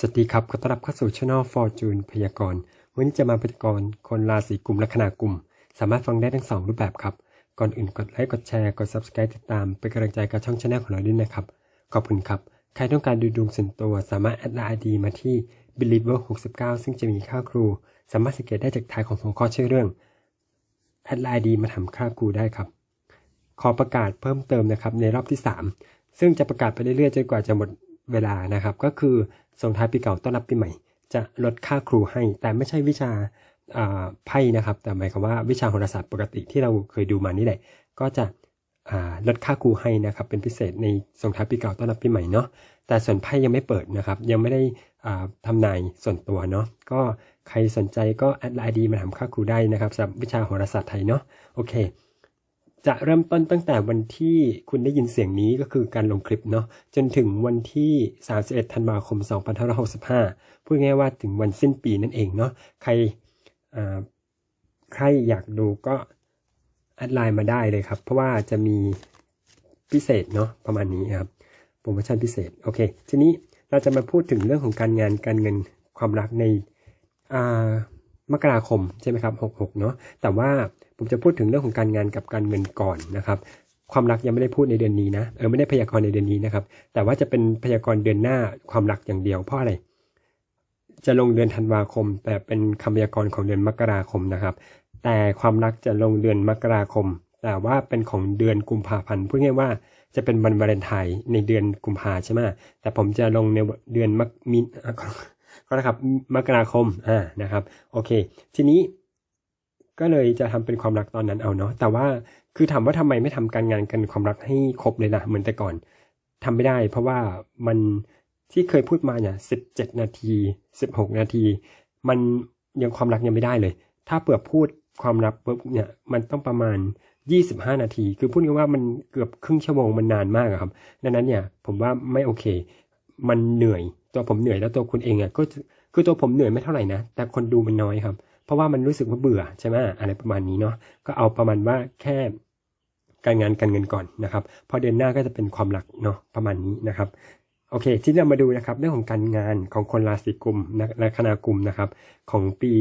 สวัสดีครับ ขอต้อนรับเข้าสู่ช่อง Fortune พยากรณ์ วันนี้จะมาพยากรณ์คนราศีกลุ่มลัคนากลุ่ม สามารถฟังได้ทั้งสองรูปแบบครับ ก่อนอื่นกดไลค์ กดแชร์ กด Subscribe ติดตาม เป็นกำลังใจกับช่องช anel ของเราด้วยนะครับ ขอบคุณครับ ใครต้องการดูดวงส่วนตัว สามารถแอดไลน์ ID มาที่ believer 69 ซึ่งจะมีค่าครู สามารถสังเกตได้จากท้ายของหัวข้อชื่อเรื่อง แอดไลน์ ID มาทำค่าครูได้ครับ ขอประกาศเพิ่มเติมนะครับในรอบที่ 3 ซึ่งจะประกาศไปเรื่อยๆจนกว่าจะหมด เวลานะครับ ก็คือส่งท้ายปีเก่าต้อนรับปีใหม่ จะลดค่าครูให้ แต่ไม่ใช่วิชาไพ่นะครับ แต่หมายความว่าวิชาโหราศาสตร์ปกติที่เราเคยดูมานี่แหละ ก็จะลดค่าครูให้นะครับ เป็นพิเศษในส่งท้ายปีเก่าต้อนรับปีใหม่เนาะแต่ส่วนไพ่ยังไม่เปิดนะครับ ยังไม่ได้อ่าทำนายส่วนตัวเนาะก็ใครสนใจก็แอดไลน์ดีมาถามค่าครูได้นะครับสำหรับวิชาโหราศาสตร์ไทยเนาะโอเค จะเริ่มต้นตั้งแต่วันที่คุณได้ยินเสียงนี้ก็คือการลงคลิปเนาะจนถึงวันที่ 31 ธันวาคม 2565 พูดง่ายๆว่าถึงวันสิ้นปีนั่นเองเนาะใครใครอยากดูก็แอดไลน์มาได้เลยครับ เพราะว่าจะมีพิเศษเนาะประมาณนี้ครับโปรโมชั่นพิเศษโอเค ทีนี้เราจะมาพูดถึงเรื่องของการงานการเงินความรักในอ่า มกราคมใช่ไหมครับ66เนาะแต่ว่าผมจะพูดถึงเรื่องของการงานกับการเงินก่อนนะครับความรักยังไม่ได้พูดในเดือนนี้นะเออไม่ได้พยากรณ์ในเดือนนี้นะครับ แต่ว่าจะเป็นพยากรณ์เดือนหน้าความรักอย่างเดียวเพราะอะไรจะลงเดือนธันวาคม แต่เป็นคำพยากรณ์ของเดือนมกราคมนะครับ แต่ความรักจะลงเดือนมกราคม แต่ว่าเป็นของเดือนกุมภาพันธ์พูดง่ายว่าจะเป็นวันวาเลนไทน์ในเดือนกุมภาใช่ไหมแต่ผมจะลงในเดือนมกมี อะขอก็นะครับมกราคมอ่านะครับ โอเค ทีนี้ก็เลยจะทำเป็นความรักตอนนั้นเอาเนาะแต่ว่าคือถามว่าทำไมไม่ทำการงานกันความรักให้ครบเลยนะเหมือนแต่ก่อนทำไม่ได้ เพราะว่ามันที่เคยพูดมาเนี่ยสิบเจ็ดนาทีสิบหกนาที มันยังความรักยังไม่ได้เลย ถ้าเปิดพูดความรักปุ๊บเนี่ยมันต้องประมาณยี่สิบห้านาที คือพูดง่ายว่ามันเกือบครึ่งชั่วโมงมันนานมากครับ ดังนั้นเนี่ยผมว่าไม่โอเค มันเหนื่อย ตัวผมเหนื่อยแล้วตัวคุณเองอะก็คือตัวผมเหนื่อยไม่เท่าไหร่นะ แต่คนดูมันน้อยครับ เพราะว่ามันรู้สึกว่าเบื่อใช่ไหมอะไรประมาณนี้เนาะก็เอาประมาณว่าแค่การงานการเงินก่อนนะครับ พอเดือนหน้าก็จะเป็นความรักเนาะประมาณนี้นะครับโอเค ที่เรามาดูนะครับเรื่องของการงานของคนราศีกุมนะและคณากุมนะครับ ของปี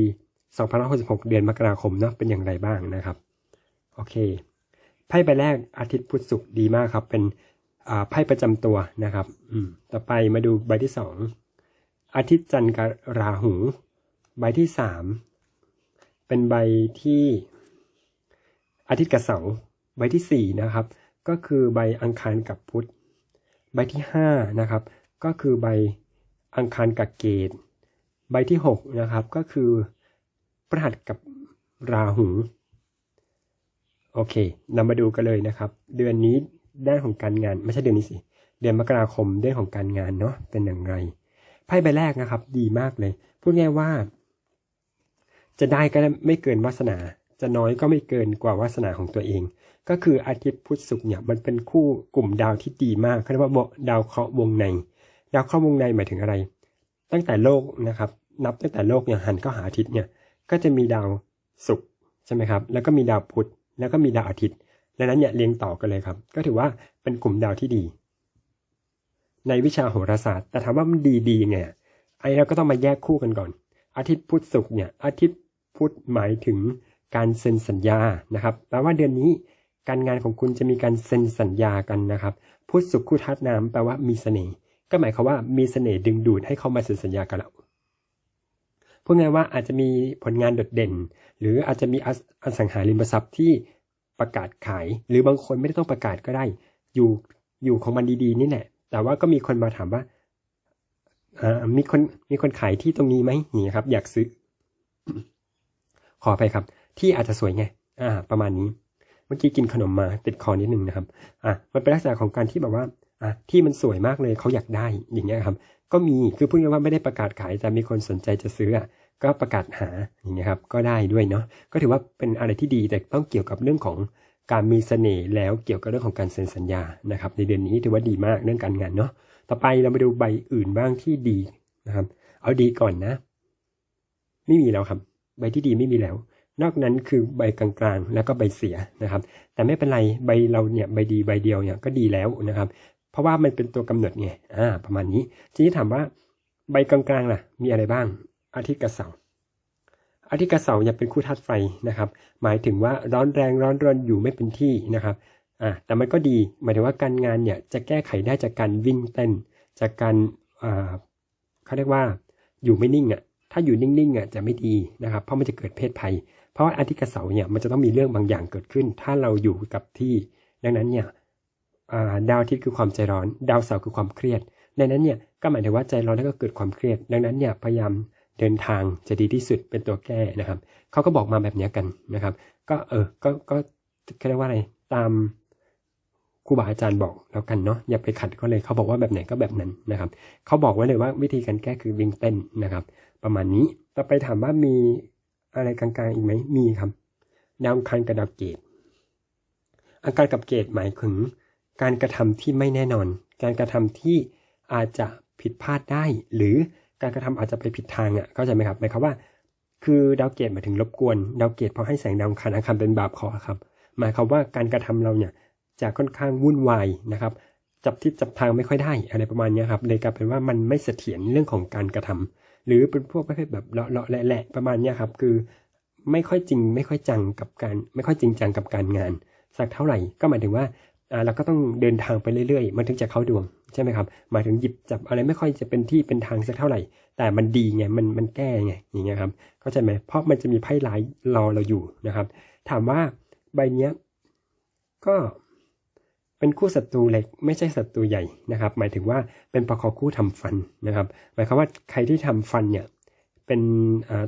2566 เดือนมกราคมเนาะเป็นอย่างไรบ้างนะครับ โอเคไพ่ใบแรกอาทิตย์พุธศุกร์ดีมากครับ เป็น ไพ่ประจำตัวนะครับอืมต่อไปมาดูใบที่สองอาทิตย์จันทร์กับราหู ใบที่สามเป็นใบที่อาทิตย์กับเสาร์ใบที่สี่นะครับ ก็คือใบอังคารกับพุธใบที่ห้านะครับ ก็คือใบอังคารกับเกตใบที่หกนะครับ ก็คือพฤหัสกับราหูโอเค เรามาดูกันเลยนะครับ เดือนนี้ ด้านของการงาน ไม่ใช่เดือนนี้สิ เดือนมกราคมเรื่องของการงานเนาะเป็นอย่างไรไพ่ใบแรกนะครับ ดีมากเลย พูดง่ายว่า จะได้ก็ไม่เกินวาสนา จะน้อยก็ไม่เกินกว่าวาสนาของตัวเอง ก็คืออาทิตย์พุธศุกร์เนี่ยมันเป็นคู่กลุ่มดาวที่ดีมากเขาเรียกว่าดาวเคราะห์วงใน ดาวเคราะห์วงในหมายถึงอะไร ตั้งแต่โลกนะครับ นับตั้งแต่โลกเนี่ยหันเข้าหาอาทิตย์เนี่ยก็จะมีดาวศุกร์ใช่ไหมครับ แล้วก็มีดาวพุธแล้วก็มีดาวอาทิตย์ ดังนั้นเนี่ยเรียงต่อกันเลยครับ ก็ถือว่าเป็นกลุ่มดาวที่ดี ในวิชาโหราศาสตร์ แต่ถามว่ามันดีดีไงไอ้เราก็ต้องมาแยกคู่กันก่อน อาทิตย์พุธศุกร์เนี่ยอาทิตย์พุธหมายถึงการเซ็นสัญญานะครับแปลว่าเดือนนี้การงานของคุณจะมีการเซ็นสัญญากันนะครับพุธศุกร์คู่ทัดน้ำแปลว่ามีเสน่ห์ก็หมายความว่ามีเสน่ห์ดึงดูดให้เข้ามาเซ็นสัญญากับเราพูดง่ายว่าอาจจะมีผลงานโดดเด่น หรืออาจจะมีออสังหาริมทรัพย์ที่ ประกาศขาย หรือบางคนไม่ได้ต้องประกาศก็ได้ อยู่อยู่ของมันดีๆนี่แหละ แต่ว่าก็มีคนมาถามว่าอ่ามีคนมีคนขายที่ตรงนี้ไหมนี่ครับ อยากซื้อ ขอไปครับ ที่อาจจะสวยไง อ่า ประมาณนี้ เมื่อกี้กินขนมมาติดคอนิดหนึ่งนะครับ อะมันเป็นลักษณะของการที่แบบว่า อะที่มันสวยมากเลยเขาอยากได้อย่างเงี้ยครับ ก็มีคือพูดง่ายๆว่าไม่ได้ประกาศขายแต่มีคนสนใจจะซื้ออะ ก็ประกาศหาอย่างเงี้ยครับก็ได้ด้วยเนาะก็ถือว่าเป็นอะไรที่ดีแต่ต้องเกี่ยวกับเรื่องของการมีเสน่ห์แล้วเกี่ยวกับเรื่องของการเซ็นสัญญานะครับ ในเดือนนี้ถือว่าดีมากเรื่องการงานเนาะต่อไปเรามาดูใบอื่นบ้างที่ดีนะครับ เอาดีก่อนนะ ไม่มีแล้วครับ ใบที่ดีไม่มีแล้ว นอกนั้นคือใบกลางๆ แล้วก็ใบเสียนะครับ แต่ไม่เป็นไรใบเราเนี่ยใบดีใบเดียวเนี่ยก็ดีแล้วนะครับ เพราะว่ามันเป็นตัวกำหนดไงอ่าประมาณนี้ ทีนี้ถามว่าใบกลางๆล่ะ มีอะไรบ้าง อาทิตย์กับเสาร์อาทิตย์กับเสาร์เนี่ยเป็นคู่ธาตุไฟนะครับ หมายถึงว่าร้อนแรงร้อนรนอยู่ไม่เป็นที่นะครับอ่าแต่มันก็ดีหมายถึงว่าการงานเนี่ยจะแก้ไขได้จากการวิ่งเต้น จากการอ่าเขาเรียกว่าอยู่ไม่นิ่งอะถ้าอยู่นิ่งๆอะจะไม่ดีนะครับ เพราะมันจะเกิดเพศภัย เพราะว่าอาทิตย์กับเสาร์เนี่ยมันจะต้องมีเรื่องบางอย่างเกิดขึ้น ถ้าเราอยู่กับที่ ดังนั้นเนี่ยาดาวอาทิตย์คือความใจร้อน ดาวเสาร์คือความเครียด ดังนั้นเนี่ยก็หมายถึงว่าใจร้อนแล้วก็เกิดความเครียด ดังนั้นเนี่ยพยายาม เดินทางจะดีที่สุดเป็นตัวแก้นะครับเขาก็บอกมาแบบนี้กันนะครับ ก็เออก็ก็เขาเรียกว่าอะไรตามครูบาอาจารย์บอกแล้วกันเนาะอย่าไปขัดก็เลยเขาบอกว่าแบบไหนก็แบบนั้นนะครับเขาบอกไว้เลยว่าวิธีการแก้คือวิ่งเต้นนะครับ ประมาณนี้ต่อไปถามว่ามีอะไรกลางๆอีกไหมมีครับดาวอังคารกับดาวเกตอังคารกับเกตหมายถึง การกระทำที่ไม่แน่นอน การกระทำที่อาจจะผิดพลาดได้ หรือ การกระทำอาจจะไปผิดทางอะเข้าใจไหมครับหมายความว่า คือดาวเกตหมายถึงรบกวน ดาวเกตพอให้แสงดาวอังคารอังคารเป็นบาปขอครับ หมายความว่าการกระทำเราเนี่ยจะค่อนข้างวุ่นวายนะครับ จับทิศจับทางไม่ค่อยได้อะไรประมาณนี้ครับเลยกลายเป็นว่ามันไม่เสถียรเรื่องของการกระทำหรือเป็นพวกประเภทแบบเลาะเละแหละประมาณนี้ครับ คือ ไม่ค่อยจริงไม่ค่อยจังกับการ ไม่ค่อยจริงจังกับการงาน สักเท่าไหร่ก็หมายถึงว่า เราก็ต้องเดินทางไปเรื่อยๆ มันถึงจะเข้าดวงใช่ไหมครับหมายถึงหยิบจับอะไรไม่ค่อยจะเป็นที่เป็นทางสักเท่าไหร่ แต่มันดีไงมันมันแก้ไงอย่างเงี้ยครับเข้าใจไหมเพราะมันจะมีไพ่ร้ายรอเราอยู่นะครับ ถามว่าใบเนี้ยก็เป็นคู่ศัตรูเล็กไม่ใช่ศัตรูใหญ่นะครับ หมายถึงว่าเป็นประคอคู่ทำฟันนะครับ หมายความว่าใครที่ทำฟันเนี่ย เป็น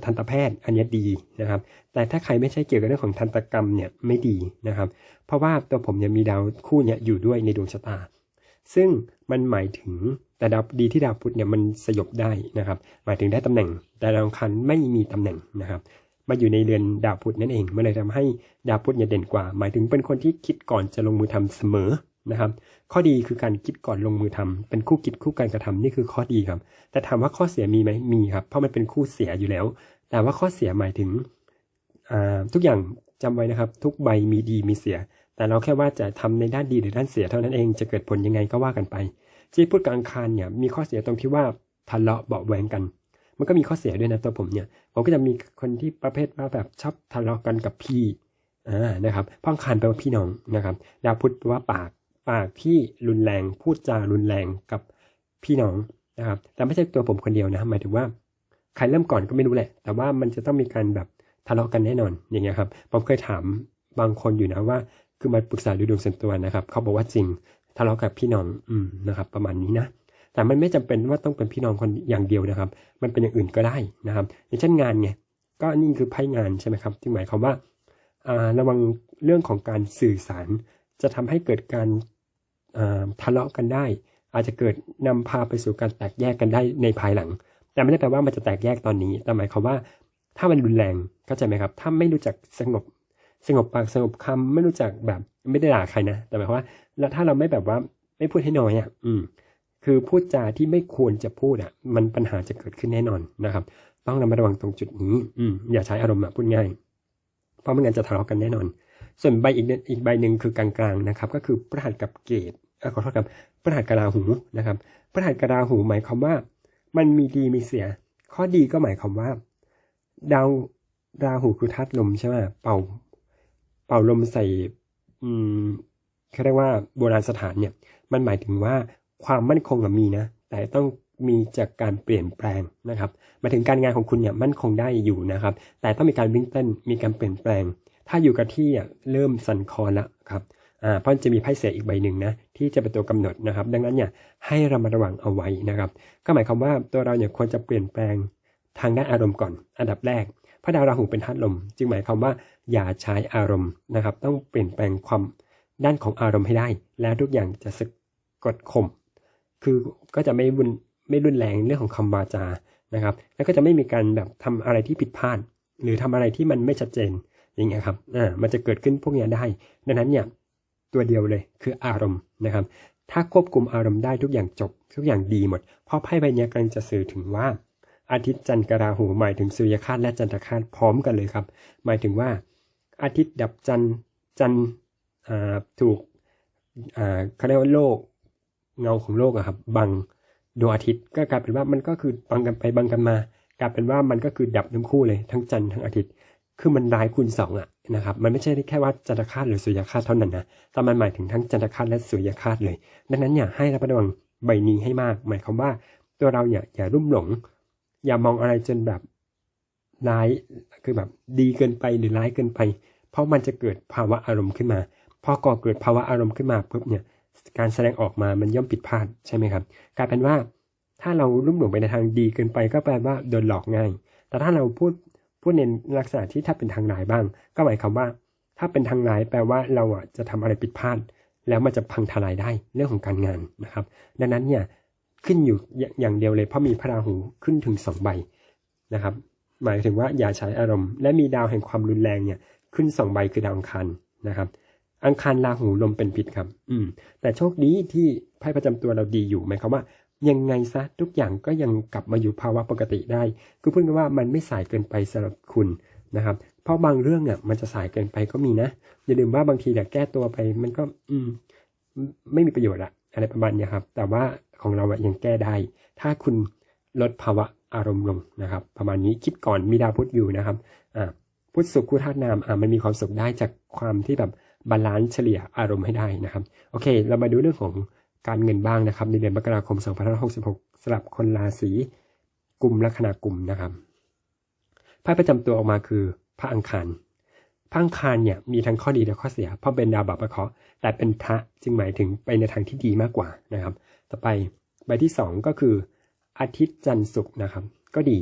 ทันตแพทย์อันนี้ดีนะครับ แต่ถ้าใครไม่ใช่เกี่ยวกับเรื่องของทันตกรรมเนี่ยไม่ดีนะครับ เพราะว่าตัวผมเนี่ยมีดาวคู่เนี่ยอยู่ด้วยในดวงชะตา ซึ่งมันหมายถึงแต่ดาวดีที่ดาวพุธเนี่ยมันสยบได้นะครับ หมายถึงได้ตำแหน่ง แต่ดาวอังคารไม่มีตำแหน่งนะครับมาอยู่ในเรือนดาวพุธนั่นเองมันเลยทำให้ดาวพุธเนี่ยเด่นกว่า หมายถึงเป็นคนที่คิดก่อนจะลงมือทำเสมอ นะครับ ข้อดีคือการคิดก่อนลงมือทำเป็นคู่คิดคู่การกระทำนี่คือข้อดีครับ แต่ถามว่าข้อเสียมีไหมมีครับ เพราะมันเป็นคู่เสียอยู่แล้ว แต่ว่าข้อเสียหมายถึงทุกอย่างจำไว้นะครับ ทุกใบมีดีมีเสีย แต่เราแค่ว่าจะทำในด้านดีหรือด้านเสียเท่านั้นเองจะเกิดผลยังไงก็ว่ากันไปชีวิตพุทธกลางคารเนี่ยมีข้อเสียตรงที่ว่าทะเลาะเบาแหวงกัน มันก็มีข้อเสียด้วยนะตัวผมเนี่ยผมก็จะมีคนที่ประเภทว่าแบบชอบทะเลาะกันกับพี่อ่านะครับพ่องคารแปลว่าพี่น้องนะครับดาวพุธแปลว่าปาก ปากที่รุนแรงพูดจารุนแรงกับพี่น้องนะครับแต่ไม่ใช่ตัวผมคนเดียวนะหมายถึงว่าใครเริ่มก่อนก็ไม่รู้แหละ แต่ว่ามันจะต้องมีการแบบทะเลาะกันแน่นอนอย่างเงี้ยครับผมเคยถามบางคนอยู่นะว่า คือมาปรึกษาดูดวงส่วนตัวนะครับ เขาบอกว่าจริงทะเลาะกับพี่น้องอืมนะครับ ประมาณนี้นะแต่มันไม่จำเป็นว่าต้องเป็นพี่น้องคนอย่างเดียวนะครับ มันเป็นอย่างอื่นก็ได้นะครับ อย่างเช่นงานไงก็นี่คือไพ่งานใช่ไหมครับที่หมายความว่าระวังเรื่องของการสื่อสารจะทำให้เกิดการ ทะเลาะกันได้ อาจจะเกิดนำพาไปสู่การแตกแยกกันได้ในภายหลัง แต่ไม่ได้แปลว่ามันจะแตกแยกตอนนี้ แต่หมายความว่า ถ้ามันรุนแรงเข้าใจไหมครับ ถ้าไม่รู้จักสงบสงบปากสงบคำไม่รู้จักแบบไม่ได้ด่าใครนะ แต่หมายความว่า แล้วถ้าเราไม่แบบว่าไม่พูดให้น้อยอะอืม คือพูดจาที่ไม่ควรจะพูดอะ มันปัญหาจะเกิดขึ้นแน่นอนนะครับ ต้องระมัดระวังตรงจุดนี้ อืมอย่าใช้อารมณ์อะพูดง่าย เพราะไม่งั้นจะทะเลาะกันแน่นอน ส่วนใบอีกอีกใบหนึ่งคือกลางๆนะครับ ก็คือพระหัตถ์กับเกตขอโทษครับพระหัตถ์กับราหูนะครับพระหัตถ์กับราหูหมายความว่า มันมีดีมีเสีย ข้อดีก็หมายความว่า ดาวราหูคือธาตุลมใช่ไหมเป่า เป่าลมใส่ อืมเขาเรียกว่าโบราณสถานเนี่ย มันหมายถึงว่าความมั่นคงมีนะ แต่ต้องมีจากการเปลี่ยนแปลงนะครับ มาถึงการงานของคุณเนี่ยมั่นคงได้อยู่นะครับ แต่ต้องมีการวิ่งเต้น มีการเปลี่ยนแปลง ถ้าอยู่กับที่อะเริ่มสั่นคลอนละครับอ่าเพราะจะมีไพ่เสียอีกใบหนึ่งนะที่จะเป็นตัวกำหนดนะครับ ดังนั้นเนี่ยให้ระมัดระวังเอาไว้นะครับ ก็หมายความว่าตัวเราเนี่ยควรจะเปลี่ยนแปลงทางด้านอารมณ์ก่อน อันดับแรกพระดาวราหูเป็นธาตุลม จึงหมายความว่าอย่าใช้อารมณ์นะครับ ต้องเปลี่ยนแปลงความด้านของอารมณ์ให้ได้ แล้วทุกอย่างจะสะกดข่มคือก็จะไม่รุนไม่รุนแรงเรื่องของคำวาจานะครับ แล้วก็จะไม่มีการแบบทำอะไรที่ผิดพลาด หรือทำอะไรที่มันไม่ชัดเจน อย่างเงี้ยครับอ่ามันจะเกิดขึ้นพวกเนี้ยได้ ดังนั้นเนี่ยตัวเดียวเลยคืออารมณ์นะครับ ถ้าควบคุมอารมณ์ได้ทุกอย่างจบ ทุกอย่างดีหมด เพราะไพ่ใบนี้กำลังจะสื่อถึงว่า อาทิตย์จันทร์กราหูหมายถึงสุริยคาตและจันทรคาตพร้อมกันเลยครับ หมายถึงว่า อาทิตย์ดับจันทร์จันทร์อ่าถูกอ่าเขาเรียกว่าโลกเงาของโลกอะครับบังดวงอาทิตย์ก็กลายเป็นว่ามันก็คือบังกันไปบังกันมากลายเป็นว่ามันก็คือดับทั้งคู่เลยทั้งจันทร์ทั้งอาทิตย์ คือมันร้ายคูณสองอะนะครับ มันไม่ใช่แค่ว่าจันทคาตหรือสุริยคาตเท่านั้นนะ แต่มันหมายถึงทั้งจันทคาตและสุริยคาตเลย ดังนั้นอย่าให้ระมัดระวังใบนี้ให้มาก หมายความว่าตัวเราเนี่ยอย่ารุ่มหลง อย่ามองอะไรจนแบบร้าย คือแบบดีเกินไปหรือร้ายเกินไป เพราะมันจะเกิดภาวะอารมณ์ขึ้นมา พอก่อเกิดภาวะอารมณ์ขึ้นมาปุ๊บเนี่ย การแสดงออกมามันย่อมผิดพลาดใช่ไหมครับ กลายเป็นว่าถ้าเราลุ่มหลงไปในทางดีเกินไปก็แปลว่าโดนหลอกง่าย แต่ถ้าเราพูด พูดในลักษณะที่ถ้าเป็นทางร้ายบ้าง ก็หมายความว่า ถ้าเป็นทางร้ายแปลว่าเราอะจะทำอะไรผิดพลาด แล้วมันจะพังทลายได้เรื่องของการงานนะครับ ดังนั้นเนี่ยขึ้นอยู่อย่างเดียวเลยเพราะมีพระราหูขึ้นถึงสองใบนะครับ หมายถึงว่าอย่าใช้อารมณ์ และมีดาวแห่งความรุนแรงเนี่ย ขึ้นสองใบคือดาวอังคารนะครับ อังคารราหูลมเป็นพิษครับ อืม แต่โชคดีที่ไพ่ประจำตัวเราดีอยู่หมายความว่า ยังไงซะทุกอย่างก็ยังกลับมาอยู่ภาวะปกติได้ คือพูดกันว่ามันไม่สายเกินไปสำหรับคุณนะครับ เพราะบางเรื่องอะมันจะสายเกินไปก็มีนะ อย่าลืมว่าบางทีอยากแก้ตัวไปมันก็อืมไม่มีประโยชน์อะอะไรประมาณนี้ครับ แต่ว่าของเราอะยังแก้ได้ ถ้าคุณลดภาวะอารมณ์ลงนะครับ ประมาณนี้คิดก่อนมีดาวพุธอยู่นะครับอ่าพุธสุขคู่ธาตุนามอ่ามันมีความสุขได้จากความที่แบบบาลานซ์เฉลี่ยอารมณ์ให้ได้นะครับ โอเค เรามาดูเรื่องของ การเงินบ้างนะครับ ในเดือนมกราคม 2566สำหรับคนราศีกลุ่มลัคนากุมนะครับไพ่ประจำตัวออกมาคือพระอังคารพระอังคารเนี่ยมีทั้งข้อดีและข้อเสีย เพราะเป็นดาวบาปะเคราะห์แต่เป็นพระจึงหมายถึงไปในทางที่ดีมากกว่านะครับ ต่อไปใบที่ 2 ก็คือ อาทิตย์จันทร์ศุกร์นะครับ ก็ดี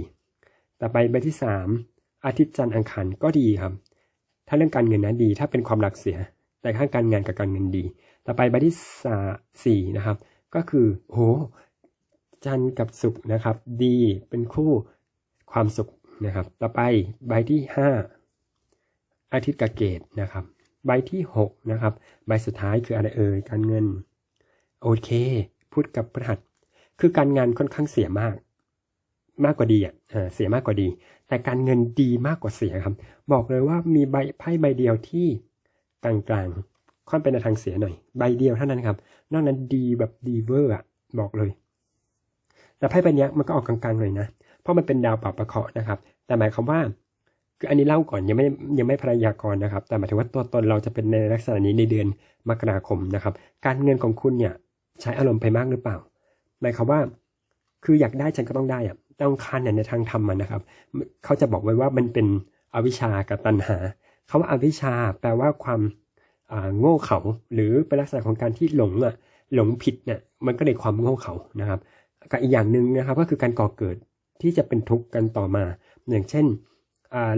ต่อไปใบที่ 3 อาทิตย์จันทร์อังคารก็ดีครับ ถ้าเรื่องการเงินนะดี ถ้าเป็นความหลักเสีย แต่ข้างการงานกับการเงินดี ต่อไปใบที่สี่นะครับ ก็คือโหจันทร์กับศุกนะครับ ดีเป็นคู่ความสุขนะครับ ต่อไปใบที่ห้าอาทิตย์กับเกตนะครับ ใบที่หกนะครับ ใบสุดท้ายคืออะไรเอ่ยการเงิน โอเค พูดกับพฤหัส คือการงานค่อนข้างเสียมาก มากกว่าดีอะเสียมากกว่าดี แต่การเงินดีมากกว่าเสียครับ บอกเลยว่ามีใบไพ่ใบเดียวที่กลางๆ ค่อนเป็นในทางเสียหน่อย ใบเดียวเท่านั้นครับ นอกนั้นดีแบบดีเวอร์อะบอกเลย แต่ไพ่ใบนี้มันก็ออกกลางๆหน่อยนะ เพราะมันเป็นดาวปรับประเคาะนะครับ แต่หมายความว่าคืออันนี้เล่าก่อนยังไม่ยังไม่พยากรณ์นะครับ แต่หมายถึงว่าตัวตนเราจะเป็นในลักษณะนี้ในเดือนมกราคมนะครับ การเงินของคุณเนี่ยใช้อารมณ์ไปมากหรือเปล่า หมายความว่า คืออยากได้ฉันก็ต้องได้อะต้องคันเนี่ยในทางธรรมมันนะครับ เขาจะบอกไว้ว่ามันเป็นอวิชากับตัณหาคาว่าอาวิชาแปลว่าความ โง่เขาหรือเป็นลักษณะของการที่หลงอะหลงผิดเนี่ยมันก็เลยความโง่เขานะครับกับอีกอย่างหนึ่งนะครับก็คือการก่อเกิดที่จะเป็นทุกข์กันต่อมา อย่างเช่น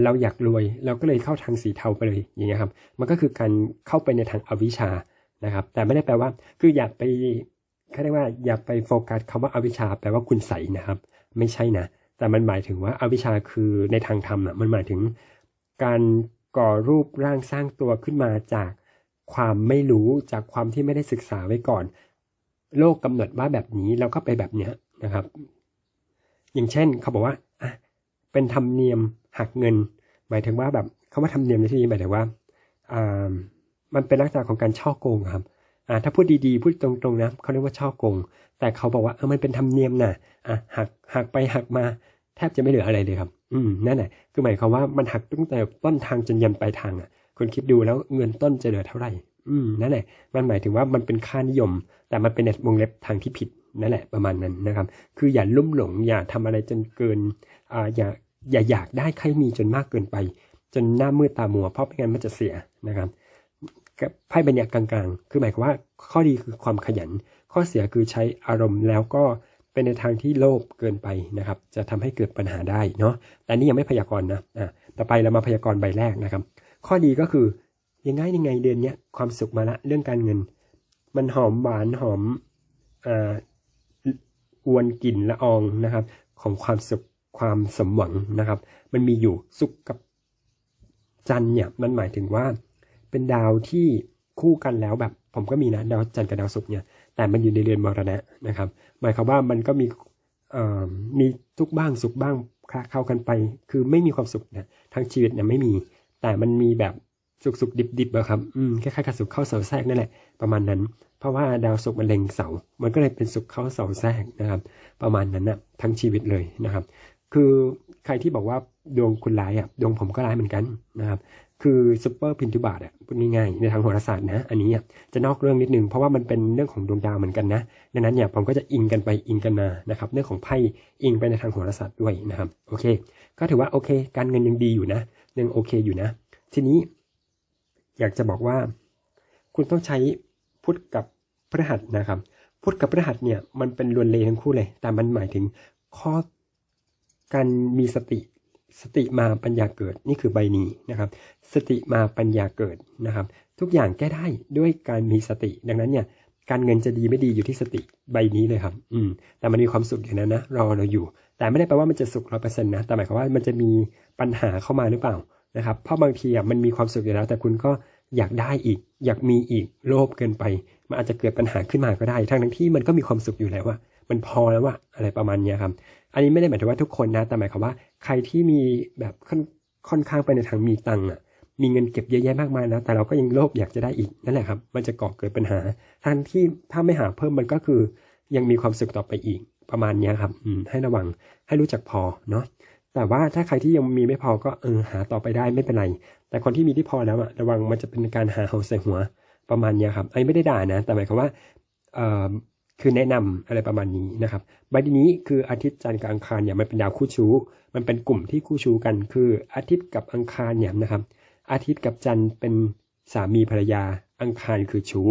เราอยากรวยเราก็เลยเข้าทางสีเทาไปเลยอย่างเงี้ยครับ มันก็คือการเข้าไปในทางอวิชชานะครับ แต่ไม่ได้แปลว่าคืออยากไปเขาเรียกว่าอย่าไปโฟกัสคำว่าอาวิชชาแปลว่าคุณใสนะครับ ไม่ใช่นะแต่มันหมายถึงว่าอาวิชชาคือในทางธรรมอะมันหมายถึงการก่อรูปร่างสร้างตัวขึ้นมาจาก ความไม่รู้จากความที่ไม่ได้ศึกษาไว้ก่อน โลกกำหนดว่าแบบนี้เราก็ไปแบบเนี้ยนะครับ อย่างเช่นเขาบอกว่าอะเป็นธรรมเนียมหักเงิน หมายถึงว่าแบบคาว่าธรรมเนียมในที่นี้หมายถึงว่าอ่ามันเป็นลักษณะของการช่อโกงครับอ่าถ้าพูดดีๆ พูดตรงๆนะเขาเรียกว่าช่อโกง แต่เขาบอกว่าเออมันเป็นธรรมเนียมนะอะหักหักไปหักมาแทบจะไม่เหลืออะไรเลยครับ อืมนั่นแหละคือหมายความว่ามันหักตั้งแต่ต้นทางจนยันปลายทางอะ คุณคิดดูแล้วเงินต้นจะเหลือเท่าไหร่ อืมนั่นแหละ มันหมายถึงว่ามันเป็นค่านิยม แต่มันเป็นในวงเล็บทางที่ผิดนั่นแหละประมาณนั้นนะครับ คืออย่าลุ่มหลง อย่าทำอะไรจนเกินอ่าอย่าอย่าอยากได้ใครมีจนมากเกินไป จนหน้ามืดตามัว เพราะไม่งั้นมันจะเสียนะครับไพ่ใบนี้กลางๆ คือหมายความว่าข้อดีคือความขยัน ข้อเสียคือใช้อารมณ์แล้วก็เป็นในทางที่โลภเกินไปนะครับ จะทำให้เกิดปัญหาได้เนาะแต่นี่ยังไม่พยากรณ์นะอ่าต่อไปเรามาพยากรณ์ใบแรกนะครับ ข้อดีก็คือยังไงยังไงเดือนนี้ความสุขมาละเรื่องการเงิน มันหอมหวานหอมอ่าอวนกลิ่นละอองนะครับ ของความสุขความสมหวังนะครับ มันมีอยู่สุขกับจันเนี่ยมันหมายถึงว่า เป็นดาวที่คู่กันแล้วแบบ ผมก็มีนะดาวจันกับดาวศุกร์เนี่ย แต่มันอยู่ในเรือนมรณะนะครับ หมายความว่ามันก็มีมีทุกบ้างสุขบ้างเข้ากันไป คือไม่มีความสุขนะทั้งชีวิตเนี่ยไม่มี แต่มันมีแบบสุกสุกดิบดิบอะครับอืมแค่ๆกับสุกเข้าเสาแทรกนั่นแหละประมาณนั้น เพราะว่าดาวศุกมันเล็งเสา มันก็เลยเป็นศุกเข้าเสาแทรกนะครับ ประมาณนั้นนะทั้งชีวิตเลยนะครับ คือใครที่บอกว่าดวงคุณร้ายอะดวงผมก็ร้ายเหมือนกันนะครับคือซูเปอร์พินทุบาทอะพูดง่ายๆในทางโหราศาสตร์นะ อันนี้อะจะนอกเรื่องนิดนึงเพราะว่ามันเป็นเรื่องของดวงดาวเหมือนกันนะดังนั้นเนี่ยผมก็จะอิงกันไปอิงกันมานะครับ เรื่องของไพ่อิงไปในทางโหราศาสตร์ด้วยนะครับ โอเค ก็ถือว่าโอเค การเงินยังดีอยู่นะ ยังโอเคอยู่นะ ทีนี้ อยากจะบอกว่า คุณต้องใช้พุทธกับพฤหัสนะครับ พุทธกับพฤหัสเนี่ยมันเป็นลวนเลทั้งคู่เลย แต่มันหมายถึงข้อการมีสติสติมาปัญญาเกิดนี่คือใบนี้นะครับ สติมาปัญญาเกิดนะครับ ทุกอย่างแก้ได้ด้วยการมีสติ ดังนั้นเนี่ยการเงินจะดีไม่ดีอยู่ที่สติใบนี้เลยครับ อืมแต่มันมีความสุขอยู่นะนะรอเราอยู่ แต่ไม่ได้แปลว่ามันจะสุขร้อเปอร์เซ็นต์นะ แต่หมายความว่ามันจะมีปัญหาเข้ามาหรือเปล่านะครับ เพราะบางทีอะมันมีความสุขอยู่แล้ว แต่คุณก็อยากได้อีก อยากมีอีกโลภเกินไป มันอาจจะเกิดปัญหาขึ้นมาก็ได้ ทั้งทั้งที่มันก็มีความสุขอยู่แล้วว่ามันพอแล้วว่าอะไรประมาณนี้ครับ อันนี้ไม่ได้หมายถึงว่าทุกคนนะ แต่หมายความว่าใครที่มีแบบค่อนค่อนข้างไปในทางมีตังค์อะ มีเงินเก็บเยอะแยะมากมายแล้ว แต่เราก็ยังโลภอยากจะได้อีกนั่นแหละครับ มันจะก่อเกิดปัญหาทั้งที่ถ้าไม่หาเพิ่มมันก็คือยังมีความสุขต่อไปอีก ประมาณนี้ครับอืมให้ระวังให้รู้จักพอเนาะแต่ว่าถ้าใครที่ยังมีไม่พอก็เออหาต่อไปได้ไม่เป็นไร แต่คนที่มีที่พอแล้วอะระวังมันจะเป็นการหาเฮาใส่หัวประมาณนี้ครับไอ้ไม่ได้ด่านะ แต่หมายความว่าเอ่อคือแนะนำอะไรประมาณนี้นะครับใบนี้คืออาทิตย์จันทร์กับอังคารเนี่ยมันเป็นดาวคู่ชู้ มันเป็นกลุ่มที่คู่ชู้กัน คืออาทิตย์กับอังคารเนี่ยนะครับ อาทิตย์กับจันทร์เป็นสามีภรรยาอังคารคือชู้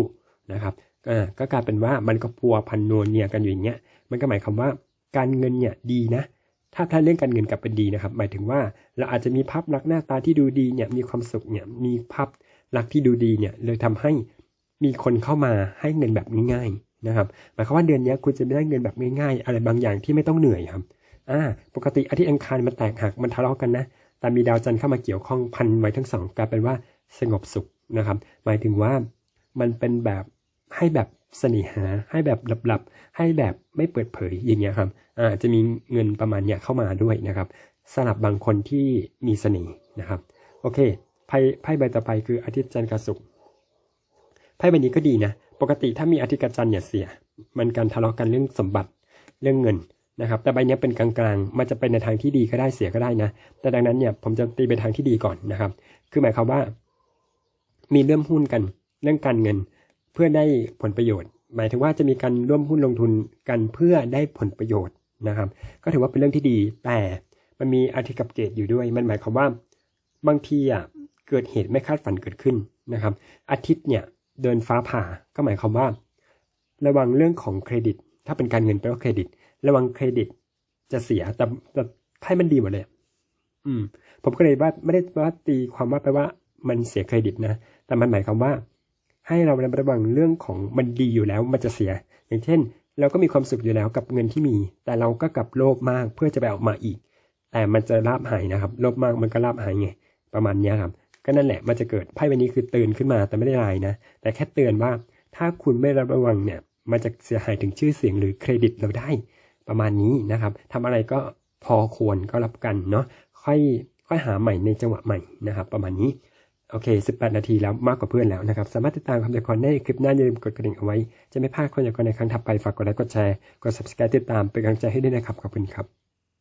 นะครับ อ่าก็กลายเป็นว่ามันก็พัวพันนวลเนี่ยกันอยู่อย่างเงี้ยมันก็หมายความว่าการเงินเนี่ยดีนะ ถ้าถ้าเรื่องการเงินกลับเป็นดีนะครับ หมายถึงว่าเราอาจจะมีภาพลักษณ์หน้าตาที่ดูดีเนี่ยมีความสุขเนี่ยมีภาพลักษณ์ที่ดูดีเนี่ยเลยทำให้มีคนเข้ามาให้เงินแบบง่ายๆนะครับ หมายความว่าเดือนนี้คุณจะไม่ได้เงินแบบง่ายๆ อะไรบางอย่างที่ไม่ต้องเหนื่อยครับอ่าปกติอาทิตย์อังคารมันแตกหักมันทะเลาะกันนะแต่มีดาวจันทร์เข้ามาเกี่ยวข้องพันไว้ทั้งสองกลายเป็นว่าสงบสุขนะครับ หมายถึงว่ามันเป็นแบบ ให้แบบเสน่หา ให้แบบลับๆ ให้แบบไม่เปิดเผยอย่างเงี้ยครับอาจจะมีเงินประมาณเนี้ยเข้ามาด้วยนะครับสำหรับบางคนที่มีเสน่ห์นะครับ โอเคไพ่ไพ่ใบต่อไปคืออาทิตย์จันทร์กับศุกร์ไพ่ใบนี้ก็ดีนะ ปกติถ้ามีอาทิตย์กับจันทร์เนี่ยเสีย มันการทะเลาะกันเรื่องสมบัติเรื่องเงินนะครับ แต่ใบนี้เป็นกลางๆ มันจะเป็นในทางที่ดีก็ได้เสียก็ได้นะ แต่ดังนั้นเนี่ยผมจะตีไปทางที่ดีก่อนนะครับ คือหมายความว่า มีเรื่องหุ้นกัน เรื่องการเงิน เพื่อได้ผลประโยชน์ หมายถึงว่าจะมีการร่วมหุ้นลงทุนกันเพื่อได้ผลประโยชน์นะครับ ก็ถือว่าเป็นเรื่องที่ดี แต่มันมีอาทิกับเกตอยู่ด้วย มันหมายความว่าบางทีอะเกิดเหตุไม่คาดฝันเกิดขึ้นนะครับ อาทิตย์เนี่ยเดินฟ้าผ่าก็หมายความว่า ระวังเรื่องของเครดิต ถ้าเป็นการเงินแปลว่าเครดิต ระวังเครดิตจะเสียแต่แต่ให้มันดีหมดเลย อืม ผมก็เลยว่าไม่ได้ว่าตีความว่าแปลว่ามันเสียเครดิตนะ แต่มันหมายความว่า ให้เราระวังเรื่องของมันดีอยู่แล้วมันจะเสีย อย่างเช่น เราก็มีความสุขอยู่แล้วกับเงินที่มี แต่เราก็กลับโลภมากเพื่อจะไปเอามาอีก แต่มันจะลาบหายนะครับโลภมากมันก็ลาบหายไงประมาณนี้ครับก็นั่นแหละมันจะเกิดไพ่ใบนี้คือเตือนขึ้นมาแต่ไม่ได้ลายนะ แต่แค่เตือนว่าถ้าคุณไม่ระวังเนี่ยมันจะเสียหายถึงชื่อเสียงหรือเครดิตเราได้ประมาณนี้นะครับทำอะไรก็พอควรก็รับกันเนาะค่อยค่อยหาใหม่ในจังหวะใหม่นะครับ ประมาณนี้ โอเค 18 นาทีแล้วมากกว่าเพื่อนแล้วนะครับ สามารถติดตามคำตอนในคลิปหน้าอย่าลืมกดกระดิ่งเอาไว้ จะไม่พลาดคนอย่าคนในครั้งถัดไป ฝากกดไลค์ กดแชร์ กด subscribe ติดตาม เป็นกำลังใจให้ด้วยนะครับ ขอบคุณครับ